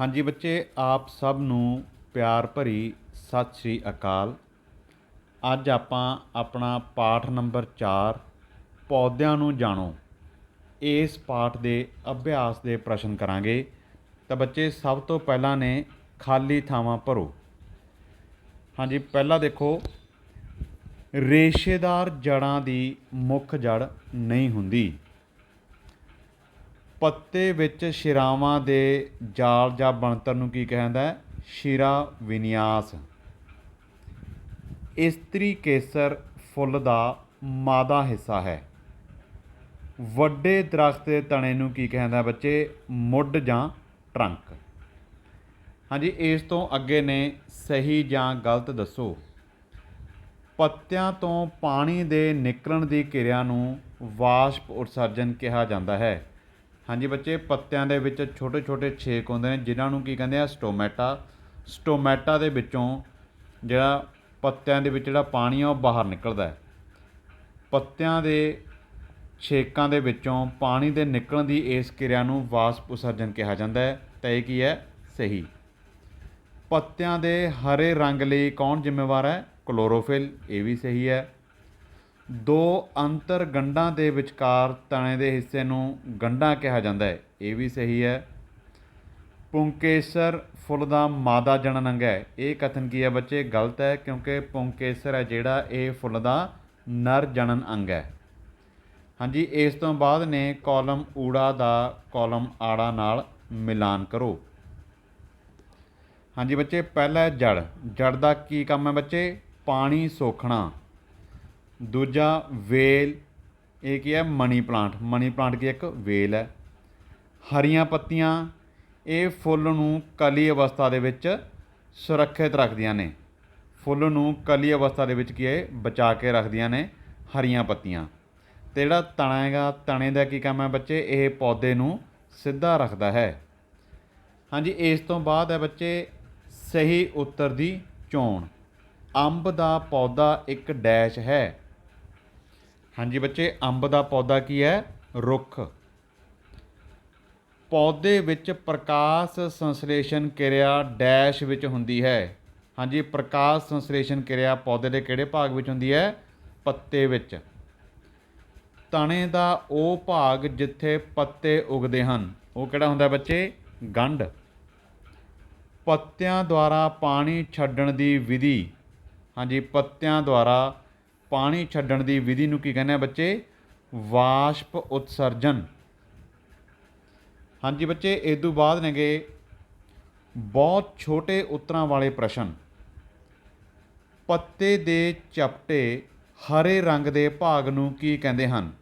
ਹਾਂਜੀ ਬੱਚੇ, ਆਪ ਸਭ ਨੂੰ ਪਿਆਰ ਭਰੀ ਸਤਿ ਸ੍ਰੀ ਅਕਾਲ। ਅੱਜ ਆਪਾਂ ਆਪਣਾ ਪਾਠ ਨੰਬਰ 4 ਪੌਦਿਆਂ ਨੂੰ ਜਾਣੋ। ਇਸ ਪਾਠ ਦੇ ਅਭਿਆਸ ਦੇ ਪ੍ਰਸ਼ਨ ਕਰਾਂਗੇ। ਤਾਂ ਬੱਚੇ, ਸਭ ਤੋਂ ਪਹਿਲਾਂ ਨੇ ਖਾਲੀ ਥਾਵਾਂ ਭਰੋ। ਹਾਂਜੀ, ਪਹਿਲਾ ਦੇਖੋ, ਰੇਸ਼ੇਦਾਰ ਜੜਾਂ ਦੀ ਮੁੱਖ ਜੜ ਨਹੀਂ ਹੁੰਦੀ। ਪੱਤੇ ਵਿੱਚ ਸ਼ਿਰਾਵਾਂ ਦੇ ਜਾਲ ਜਾਂ ਬਣਤਰ ਨੂੰ ਕੀ ਕਹਿੰਦਾ ਸ਼ਿਰਾ ਵਿਨਿਆਸ। ਇਸਤਰੀ ਕੇਸਰ ਫੁੱਲ ਦਾ ਮਾਦਾ ਹਿੱਸਾ ਹੈ। ਵੱਡੇ ਦਰਖਤ ਦੇ ਤਣੇ ਨੂੰ ਕੀ ਕਹਿੰਦਾ ਬੱਚੇ? ਮੁੱਢ ਜਾਂ ਟਰੰਕ। ਹਾਂਜੀ, ਇਸ ਤੋਂ ਅੱਗੇ ਨੇ ਸਹੀ ਜਾਂ ਗਲਤ ਦੱਸੋ। ਪੱਤਿਆਂ ਤੋਂ ਪਾਣੀ ਦੇ ਨਿਕਲਣ ਦੀ ਕਿਰਿਆ ਨੂੰ ਵਾਸ਼ਪ ਉਤਸਰਜਨ ਕਿਹਾ ਜਾਂਦਾ ਹੈ। ਹਾਂਜੀ ਬੱਚੇ, ਪੱਤਿਆਂ ਦੇ ਵਿੱਚ ਛੋਟੇ ਛੋਟੇ ਛੇਕ ਹੁੰਦੇ ਨੇ, ਜਿਨ੍ਹਾਂ ਨੂੰ ਕੀ ਕਹਿੰਦੇ ਆ? ਸਟੋਮੈਟਾ। ਸਟੋਮੈਟਾ ਦੇ ਵਿੱਚੋਂ ਜਿਹੜਾ ਪੱਤਿਆਂ ਦੇ ਵਿੱਚ ਜਿਹੜਾ ਪਾਣੀ ਆ, ਉਹ ਬਾਹਰ ਨਿਕਲਦਾ ਹੈ। ਪੱਤਿਆਂ ਦੇ ਛੇਕਾਂ ਦੇ ਵਿੱਚੋਂ ਪਾਣੀ ਦੇ ਨਿਕਲਣ ਦੀ ਇਸ ਕਿਰਿਆ ਨੂੰ ਵਾਸ਼ਪ ਉਸਰਜਨ ਕਿਹਾ ਜਾਂਦਾ ਹੈ। ਤਾਂ ਇਹ ਕੀ ਹੈ? ਸਹੀ। ਪੱਤਿਆਂ ਦੇ ਹਰੇ ਰੰਗ ਲਈ ਕੌਣ ਜ਼ਿੰਮੇਵਾਰ ਹੈ? ਕਲੋਰੋਫਿਲ, ਇਹ ਵੀ ਸਹੀ ਹੈ। ਦੋ ਅੰਤਰ ਗੰਢਾਂ ਦੇ ਵਿਚਕਾਰ ਤਣੇ ਦੇ ਹਿੱਸੇ ਨੂੰ ਗੰਢਾਂ ਕਿਹਾ ਜਾਂਦਾ ਹੈ। ਇਹ ਵੀ ਸਹੀ ਹੈ। ਪੁੰਕੇਸਰ ਫੁੱਲ ਦਾ ਮਾਦਾ ਜਣਨ ਅੰਗ ਹੈ। ਇਹ ਕਥਨ ਕੀ ਹੈ ਬੱਚੇ? ਗਲਤ ਹੈ ਕਿਉਂਕਿ ਪੁੰਕੇਸਰ ਹੈ ਜਿਹੜਾ ਇਹ ਫੁੱਲ ਦਾ ਨਰ ਜਣਨ ਅੰਗ ਹੈ। ਹਾਂਜੀ, ਇਸ ਤੋਂ ਬਾਅਦ ਨੇ ਕਾਲਮ ਊੜਾ ਦਾ ਕਾਲਮ ਆੜਾ ਨਾਲ ਮਿਲਾਨ ਕਰੋ। ਹਾਂਜੀ ਬੱਚੇ, ਪਹਿਲਾ ਜੜ। ਜੜ ਦਾ ਕੀ ਕੰਮ ਹੈ ਬੱਚੇ? ਪਾਣੀ ਸੋਖਣਾ। ਦੂਜਾ ਵੇਲ, ਇਹ ਕੀ ਹੈ? Money plant. ਮਨੀ ਪਲਾਂਟ ਕੀ ਇੱਕ ਵੇਲ ਹੈ। ਹਰੀਆਂ ਪੱਤੀਆਂ, ਇਹ ਫੁੱਲ ਨੂੰ ਕਲੀ ਅਵਸਥਾ ਦੇ ਵਿੱਚ ਸੁਰੱਖਿਅਤ ਰੱਖਦੀਆਂ ਨੇ। ਫੁੱਲ ਨੂੰ ਕਲੀ ਅਵਸਥਾ ਦੇ ਵਿੱਚ ਕੀ ਹੈ? ਬਚਾ ਕੇ ਰੱਖਦੀਆਂ ਨੇ ਹਰੀਆਂ ਪੱਤੀਆਂ। ਤੇ ਜਿਹੜਾ ਤਣਾ ਹੈਗਾ, ਤਣੇ ਦਾ ਕੀ ਕੰਮ ਹੈ ਬੱਚੇ? ਇਹ ਪੌਦੇ ਨੂੰ ਸਿੱਧਾ ਰੱਖਦਾ ਹੈ। ਹਾਂਜੀ, ਇਸ ਤੋਂ ਬਾਅਦ ਹੈ ਬੱਚੇ, ਸਹੀ ਉੱਤਰ ਦੀ ਚੋਣ। ਅੰਬ ਦਾ ਪੌਦਾ ਇੱਕ ਡੈਸ਼ ਹੈ। ਹਾਂਜੀ ਬੱਚੇ, ਅੰਬ ਦਾ ਪੌਦਾ ਕੀ ਹੈ? ਰੁੱਖ। ਪੌਦੇ ਵਿੱਚ ਪ੍ਰਕਾਸ਼ ਸੰਸਲੇਸ਼ਨ ਕਿਰਿਆ ਡੈਸ਼ ਵਿੱਚ ਹੁੰਦੀ ਹੈ। ਹਾਂਜੀ, ਪ੍ਰਕਾਸ਼ ਸੰਸਲੇਸ਼ਨ ਕਿਰਿਆ ਪੌਦੇ ਦੇ ਕਿਹੜੇ ਭਾਗ ਵਿੱਚ ਹੁੰਦੀ ਹੈ? ਪੱਤੇ ਵਿੱਚ। ਤਣੇ ਦਾ ਉਹ ਭਾਗ ਜਿੱਥੇ ਪੱਤੇ ਉਗਦੇ ਹਨ। ਉਹ ਕਿਹੜਾ ਹੁੰਦਾ ਬੱਚੇ? ਗੰਢ। ਪੱਤਿਆਂ ਦੁਆਰਾ ਪਾਣੀ ਛੱਡਣ ਦੀ ਵਿਧੀ। ਹਾਂਜੀ, ਪੱਤਿਆਂ ਦੁਆਰਾ ਪਾਣੀ ਛੱਡਣ ਦੀ ਵਿਧੀ ਨੂੰ ਕੀ ਕਹਿੰਦੇ ਆ ਬੱਚੇ? ਵਾਸ਼ਪ ਉਤਸਰਜਨ। ਹਾਂਜੀ ਬੱਚੇ, ਇਸ ਤੋਂ ਬਾਅਦ ਨੇਗੇ ਬਹੁਤ ਛੋਟੇ ਉੱਤਰਾਂ ਵਾਲੇ ਪ੍ਰਸ਼ਨ। ਪੱਤੇ ਦੇ ਚਪਟੇ ਹਰੇ ਰੰਗ ਦੇ ਭਾਗ ਨੂੰ ਕੀ ਕਹਿੰਦੇ ਹਨ?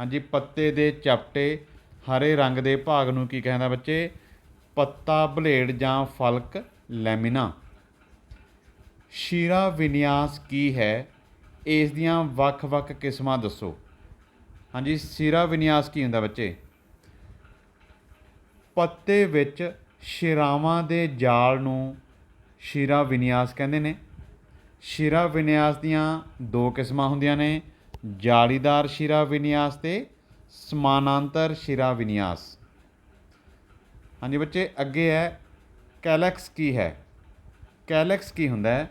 ਹਾਂਜੀ, ਪੱਤੇ ਦੇ ਚਪਟੇ ਹਰੇ ਰੰਗ ਦੇ ਭਾਗ ਨੂੰ ਕੀ ਕਹਿੰਦਾ ਬੱਚੇ? ਪੱਤਾ, ਬਲੇਡ ਜਾਂ ਫਲਕ, ਲੈਮਿਨਾ। ਸ਼ੀਰਾ ਵਿਨਿਆਸ ਕੀ ਹੈ? ਇਸ ਦੀਆਂ ਵੱਖ-ਵੱਖ ਕਿਸਮਾਂ ਦੱਸੋ। ਹਾਂਜੀ, ਸਿਰਾ ਵਿਨਿਆਸ ਕੀ ਹੁੰਦਾ ਬੱਚੇ? ਪੱਤੇ ਵਿੱਚ ਸ਼ਿਰਾਵਾਂ ਦੇ ਜਾਲ ਨੂੰ ਸ਼ੀਰਾ ਵਿਨਿਆਸ ਕਹਿੰਦੇ ਨੇ। ਸ਼ਿਰਾ ਵਿਨਿਆਸ ਦੀਆਂ ਦੋ ਕਿਸਮਾਂ ਹੁੰਦੀਆਂ ਨੇ, ਜਾਲੀਦਾਰ ਸ਼ਿਰਾ ਵਿਨਿਆਸ ਤੇ ਸਮਾਨਾਂਤਰ ਸ਼ਿਰਾ ਵਿਨਿਆਸ। ਹਾਂਜੀ ਬੱਚੇ, ਅੱਗੇ ਹੈ, ਕੈਲੈਕਸ ਕੀ ਹੈ? ਕੈਲੈਕਸ ਕੀ ਹੁੰਦਾ ਹੈ?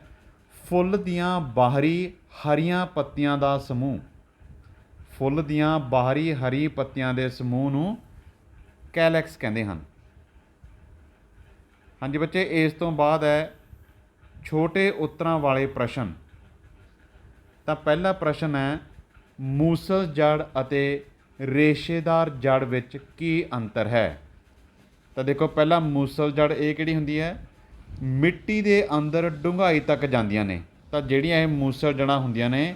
ਫੁੱਲ ਦੀਆਂ ਬਾਹਰੀ ਹਰੀਆਂ ਪੱਤੀਆਂ ਦਾ ਸਮੂਹ। ਫੁੱਲ ਦੀਆਂ ਬਾਹਰੀ ਹਰੀ ਪੱਤੀਆਂ ਦੇ ਸਮੂਹ ਨੂੰ ਕੈਲੈਕਸ ਕਹਿੰਦੇ ਹਨ। ਹਾਂਜੀ ਬੱਚੇ, ਇਸ ਤੋਂ ਬਾਅਦ ਹੈ ਛੋਟੇ ਉੱਤਰਾਂ ਵਾਲੇ ਪ੍ਰਸ਼ਨ। ਤਾਂ ਪਹਿਲਾ ਪ੍ਰਸ਼ਨ ਹੈ, ਮੂਸਲ ਜੜ ਅਤੇ ਰੇਸ਼ੇਦਾਰ ਜੜ ਵਿੱਚ ਕੀ ਅੰਤਰ ਹੈ? ਤਾਂ ਦੇਖੋ, ਪਹਿਲਾ ਮੂਸਲ ਜੜ ਇਹ ਕਿਹੜੀ ਹੁੰਦੀ ਹੈ? ਮਿੱਟੀ ਦੇ ਅੰਦਰ ਡੂੰਘਾਈ ਤੱਕ ਜਾਂਦੀਆਂ ਨੇ। ਤਾਂ ਜਿਹੜੀਆਂ ਇਹ ਮੂਸਲ ਜੜ੍ਹਾਂ ਹੁੰਦੀਆਂ ਨੇ,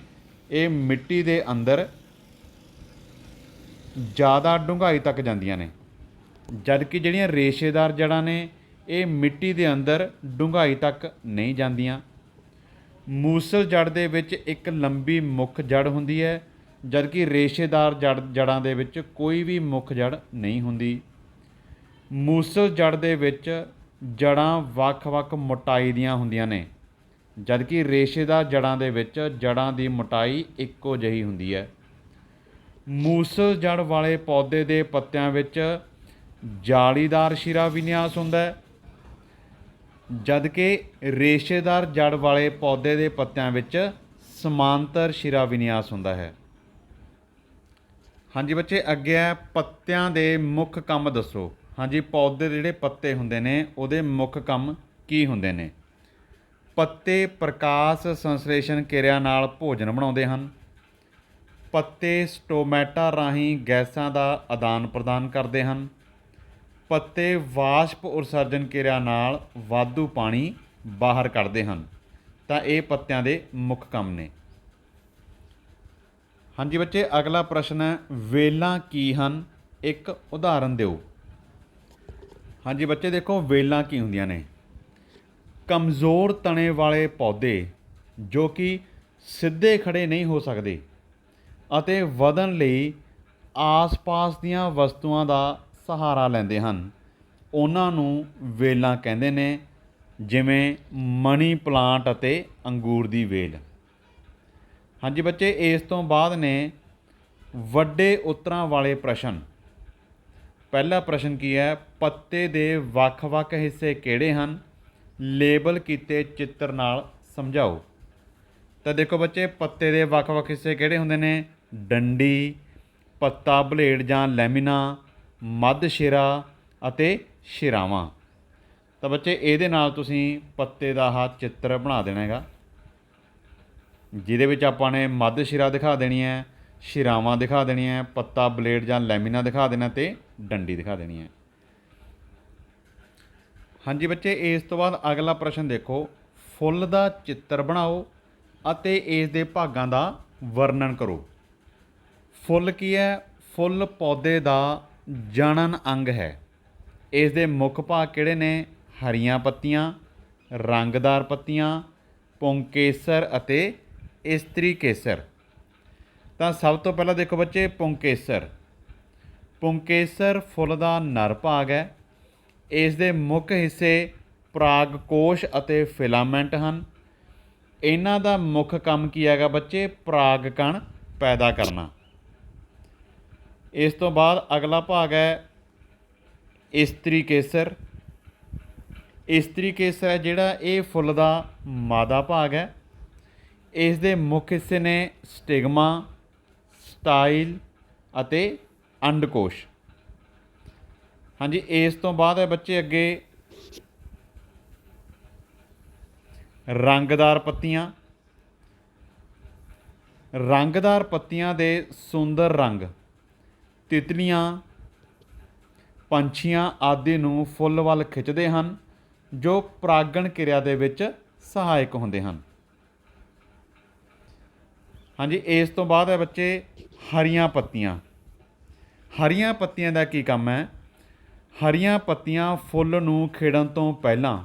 ਇਹ ਮਿੱਟੀ ਦੇ ਅੰਦਰ ਜ਼ਿਆਦਾ ਡੂੰਘਾਈ ਤੱਕ ਜਾਂਦੀਆਂ ਨੇ। ਜਦਕਿ ਜਿਹੜੀਆਂ ਰੇਸ਼ੇਦਾਰ ਜੜ੍ਹਾਂ ਨੇ, ਇਹ ਮਿੱਟੀ ਦੇ ਅੰਦਰ ਡੂੰਘਾਈ ਤੱਕ ਨਹੀਂ ਜਾਂਦੀਆਂ। ਮੂਸਲ ਜੜ ਦੇ ਵਿੱਚ ਇੱਕ ਲੰਬੀ ਮੁੱਖ ਜੜ ਹੁੰਦੀ ਹੈ, ਜਦਕਿ ਰੇਸ਼ੇਦਾਰ ਜੜ ਜੜਾਂ ਦੇ ਵਿੱਚ ਕੋਈ ਵੀ ਮੁੱਖ ਜੜ ਨਹੀਂ ਹੁੰਦੀ। ਮੂਸਲ ਜੜ ਦੇ ਵਿੱਚ ਜੜ੍ਹਾਂ ਵੱਖ-ਵੱਖ ਮੋਟਾਈ ਦੀਆਂ ਹੁੰਦੀਆਂ ਨੇ। ਜਦਕਿ ਰੇਸ਼ੇਦਾਰ ਜੜ੍ਹਾਂ ਦੇ ਵਿੱਚ ਜੜ੍ਹਾਂ ਦੀ ਮੋਟਾਈ ਇੱਕੋ ਜਿਹੀ ਹੁੰਦੀ ਹੈ। ਮੂਸਲ ਜੜ ਵਾਲੇ ਪੌਦੇ ਦੇ ਪੱਤਿਆਂ ਵਿੱਚ ਜਾਲੀਦਾਰ ਸ਼ਿਰਾ ਵਿਨਿਆਸ ਹੁੰਦਾ ਹੈ। ਜਦ ਕਿ ਰੇਸ਼ੇਦਾਰ ਜੜ ਵਾਲੇ ਪੌਦੇ ਦੇ ਪੱਤਿਆਂ ਵਿੱਚ ਸਮਾਂਤਰ ਸ਼ਿਰਾ ਵਿਨਿਆਸ ਹੁੰਦਾ ਹੈ। ਹਾਂਜੀ ਬੱਚੇ, ਅੱਗੇ ਹੈ ਪੱਤਿਆਂ ਦੇ ਮੁੱਖ ਕੰਮ ਦੱਸੋ। ਹਾਂਜੀ, ਪੌਦੇ ਦੇ ਜਿਹੜੇ ਪੱਤੇ ਹੁੰਦੇ ਨੇ, ਉਹਦੇ ਮੁੱਖ ਕੰਮ ਕੀ ਹੁੰਦੇ ਨੇ? ਪੱਤੇ ਪ੍ਰਕਾਸ਼ ਸੰਸਲੇਸ਼ਨ ਕਿਰਿਆ ਨਾਲ ਭੋਜਨ ਬਣਾਉਂਦੇ ਹਨ। ਪੱਤੇ ਸਟੋਮੈਟਾ ਰਾਹੀਂ ਗੈਸਾਂ ਦਾ ਆਦਾਨ ਪ੍ਰਦਾਨ ਕਰਦੇ ਹਨ। ਪੱਤੇ ਵਾਸ਼ਪ ਉਤਸਰਜਨ ਕਿਰਿਆ ਨਾਲ ਵਾਧੂ ਪਾਣੀ ਬਾਹਰ ਕੱਢਦੇ ਹਨ। ਤਾਂ ਇਹ ਪੱਤਿਆਂ ਦੇ ਮੁੱਖ ਕੰਮ ਨੇ। ਹਾਂਜੀ ਬੱਚੇ, ਅਗਲਾ ਪ੍ਰਸ਼ਨ ਹੈ, ਵੇਲਾਂ ਕੀ ਹਨ? ਇੱਕ ਉਦਾਹਰਨ ਦਿਓ। ਹਾਂਜੀ ਬੱਚੇ ਦੇਖੋ, ਵੇਲਾਂ ਕੀ ਹੁੰਦੀਆਂ ਨੇ? ਕਮਜ਼ੋਰ ਤਣੇ ਵਾਲੇ ਪੌਦੇ ਜੋ ਕਿ ਸਿੱਧੇ ਖੜੇ ਨਹੀਂ ਹੋ ਸਕਦੇ ਅਤੇ ਵਧਣ ਲਈ ਆਸ-ਪਾਸ ਦੀਆਂ ਵਸਤੂਆਂ ਦਾ ਸਹਾਰਾ ਲੈਂਦੇ ਹਨ। ਉਹਨਾਂ ਨੂੰ ਵੇਲਾਂ ਕਹਿੰਦੇ ਨੇ, ਜਿਵੇਂ ਮਨੀ ਪਲਾਂਟ ਅਤੇ ਅੰਗੂਰ ਦੀ ਵੇਲ। ਹਾਂਜੀ ਬੱਚੇ, ਇਸ ਤੋਂ ਬਾਅਦ ਨੇ ਵੱਡੇ ਉਤਰਾਂ ਵਾਲੇ ਪ੍ਰਸ਼ਨ। ਪਹਿਲਾ ਪ੍ਰਸ਼ਨ ਕੀ ਹੈ? ਪੱਤੇ ਦੇ ਵੱਖ-ਵੱਖ ਹਿੱਸੇ ਕਿਹੜੇ ਹਨ? ਲੇਬਲ ਕੀਤੇ ਚਿੱਤਰ ਨਾਲ ਸਮਝਾਓ। ਤਾਂ ਦੇਖੋ ਬੱਚੇ, ਪੱਤੇ ਦੇ ਵੱਖ-ਵੱਖ ਹਿੱਸੇ ਕਿਹੜੇ ਹੁੰਦੇ ਨੇ? ਡੰਡੀ, ਪੱਤਾ ਬਲੇਡ ਜਾਂ ਲੈਮਿਨਾ, ਮੱਧ ਸ਼ਿਰਾ ਅਤੇ ਸ਼ਿਰਾਵਾਂ। ਤਾਂ ਬੱਚੇ, ਇਹਦੇ ਨਾਲ ਤੁਸੀਂ ਪੱਤੇ ਦਾ ਆਹ ਚਿੱਤਰ ਬਣਾ ਦੇਣਾ ਹੈਗਾ। ਜਿਹਦੇ ਵਿੱਚ ਆਪਾਂ ਨੇ ਮੱਧ ਸ਼ਿਰਾ ਦਿਖਾ ਦੇਣੀ ਹੈ ਸ਼ਿਰਾਵਾਂ ਦਿਖਾ ਦੇਣੀਆਂ ਪੱਤਾ, ਬਲੇਡ ਜਾਂ ਲੈਮਿਨਾ ਦਿਖਾ ਦੇਣਾ ਤੇ ਡੰਡੀ ਦਿਖਾ ਦੇਣੀ ਹੈ। ਹਾਂਜੀ ਬੱਚੇ, ਇਸ ਤੋਂ ਬਾਅਦ ਅਗਲਾ ਪ੍ਰਸ਼ਨ ਦੇਖੋ। ਫੁੱਲ ਦਾ ਚਿੱਤਰ ਬਣਾਓ ਅਤੇ ਇਸ ਦੇ ਭਾਗਾਂ ਦਾ ਵਰਣਨ ਕਰੋ। ਫੁੱਲ ਕੀ ਹੈ? ਫੁੱਲ ਪੌਦੇ ਦਾ ਜਣਨ ਅੰਗ ਹੈ। ਇਸ ਦੇ ਮੁੱਖ ਭਾਗ ਕਿਹੜੇ ਨੇ? ਹਰੀਆਂ ਪੱਤੀਆਂ, ਰੰਗਦਾਰ ਪੱਤੀਆਂ, ਪੁੰਕੇਸਰ ਅਤੇ ਇਸਤਰੀ ਕੇਸਰ। ਤਾਂ ਸਭ ਤੋਂ ਪਹਿਲਾਂ ਦੇਖੋ ਬੱਚੇ, ਪੁੰਕੇਸਰ। ਪੁੰਕੇਸਰ ਫੁੱਲ ਦਾ ਨਰ ਭਾਗ ਹੈ। ਇਸ ਦੇ ਮੁੱਖ ਹਿੱਸੇ ਪਰਾਗ ਕੋਸ਼ ਅਤੇ ਫਿਲਾਮੈਂਟ ਹਨ। ਇਹਨਾਂ ਦਾ ਮੁੱਖ ਕੰਮ ਕੀ ਹੈਗਾ ਬੱਚੇ? ਪਰਾਗ ਕਣ ਪੈਦਾ ਕਰਨਾ। ਇਸ ਤੋਂ ਬਾਅਦ ਅਗਲਾ ਭਾਗ ਹੈ ਇਸਤਰੀ ਕੇਸਰ ਇਸਤਰੀ ਕੇਸਰ ਹੈ ਜਿਹੜਾ ਇਹ ਫੁੱਲ ਦਾ ਮਾਦਾ ਭਾਗ ਹੈ। ਇਸ ਦੇ ਮੁੱਖ ਹਿੱਸੇ ਨੇ ਸਟਿਗਮਾ ਸਟਾਈਲ ਅਤੇ ਅੰਡਕੋਸ਼ ਹਾਂਜੀ, ਇਸ ਤੋਂ ਬਾਅਦ ਹੈ ਬੱਚੇ ਅੱਗੇ। ਰੰਗਦਾਰ ਪੱਤੀਆਂ। ਰੰਗਦਾਰ ਪੱਤੀਆਂ ਦੇ ਸੁੰਦਰ ਰੰਗ। ਤਿਤਲੀਆਂ, ਪੰਛੀਆਂ ਆਦਿ ਨੂੰ ਫੁੱਲ ਵੱਲ ਖਿੱਚਦੇ ਹਨ, ਜੋ ਪਰਾਗਣ ਕਿਰਿਆ ਦੇ ਵਿੱਚ ਸਹਾਇਕ ਹੁੰਦੇ ਹਨ। ਹਾਂਜੀ, ਇਸ ਤੋਂ ਬਾਅਦ ਹੈ ਬੱਚੇ ਹਰੀਆਂ ਪੱਤੀਆਂ। ਹਰੀਆਂ ਪੱਤੀਆਂ ਦਾ ਕੀ ਕੰਮ ਹੈ? ਹਰੀਆਂ ਪੱਤੀਆਂ ਫੁੱਲ ਨੂੰ ਖਿੜਨ ਤੋਂ ਪਹਿਲਾਂ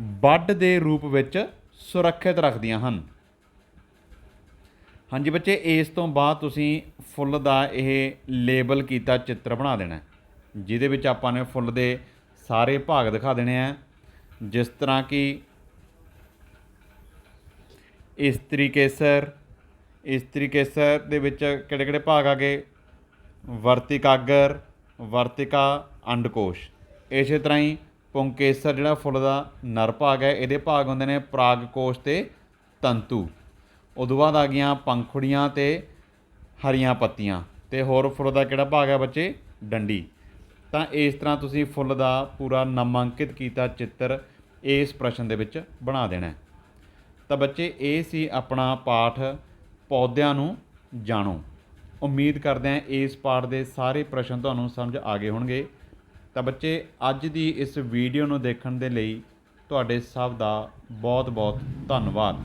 ਬੱਡ ਦੇ ਰੂਪ ਵਿੱਚ ਸੁਰੱਖਿਅਤ ਰੱਖਦੀਆਂ ਹਨ। ਹਾਂਜੀ ਬੱਚੇ, ਇਸ ਤੋਂ ਬਾਅਦ ਤੁਸੀਂ ਫੁੱਲ ਦਾ ਇਹ ਲੇਬਲ ਕੀਤਾ ਚਿੱਤਰ ਬਣਾ ਦੇਣਾ ਜਿਹਦੇ ਵਿੱਚ ਆਪਾਂ ਨੇ ਫੁੱਲ ਦੇ ਸਾਰੇ ਭਾਗ ਦਿਖਾ ਦੇਣੇ ਆ ਜਿਸ ਤਰ੍ਹਾਂ ਕਿ ਇਸਤਰੀ ਕੇਸਰ ਇਸਤਰੀ ਕੇਸਰ ਦੇ ਵਿੱਚ ਕਿਹੜੇ ਕਿਹੜੇ ਭਾਗ ਆ ਗਏ? ਵਰਤਿਕਾਗਰ ਵਰਤਿਕਾ ਅੰਡਕੋਸ਼। ਇਸੇ ਤਰ੍ਹਾਂ ਹੀ ਪੁੰਕੇਸਰ ਜਿਹੜਾ ਫੁੱਲ ਦਾ ਨਰ ਭਾਗ ਹੈ, ਇਹਦੇ ਭਾਗ ਹੁੰਦੇ ਨੇ ਪਰਾਗਕੋਸ਼ ਤੇ ਤੰਤੂ। ਉਦੋਂ ਬਾਅਦ ਆ ਗਈਆਂ ਪੰਖੁੜੀਆਂ ਤੇ ਹਰੀਆਂ ਪੱਤੀਆਂ ਤੇ ਹੋਰ ਫੁੱਲ ਦਾ ਕਿਹੜਾ ਭਾਗ ਹੈ ਬੱਚੇ? ਡੰਡੀ। ਤਾਂ ਇਸ ਤਰ੍ਹਾਂ ਤੁਸੀਂ ਫੁੱਲ ਦਾ ਪੂਰਾ ਨਾਮਾਂਕਿਤ ਕੀਤਾ ਚਿੱਤਰ ਇਸ ਪ੍ਰਸ਼ਨ ਦੇ ਵਿੱਚ ਬਣਾ ਦੇਣਾ ਹੈ। ਤਾਂ ਬੱਚੇ, ਇਹ ਸੀ ਆਪਣਾ ਪਾਠ ਪੌਦਿਆਂ ਨੂੰ ਜਾਣੋ। ਉਮੀਦ ਕਰਦੇ ਹਾਂ ਇਸ ਪਾਠ ਦੇ ਸਾਰੇ ਪ੍ਰਸ਼ਨ ਤੁਹਾਨੂੰ ਸਮਝ ਆ ਗਏ ਹੋਣਗੇ। ਤਾਂ ਬੱਚੇ, ਅੱਜ ਦੀ ਇਸ ਵੀਡੀਓ ਨੂੰ ਦੇਖਣ ਦੇ ਲਈ ਤੁਹਾਡੇ ਸਭ ਦਾ ਬਹੁਤ ਬਹੁਤ ਧੰਨਵਾਦ।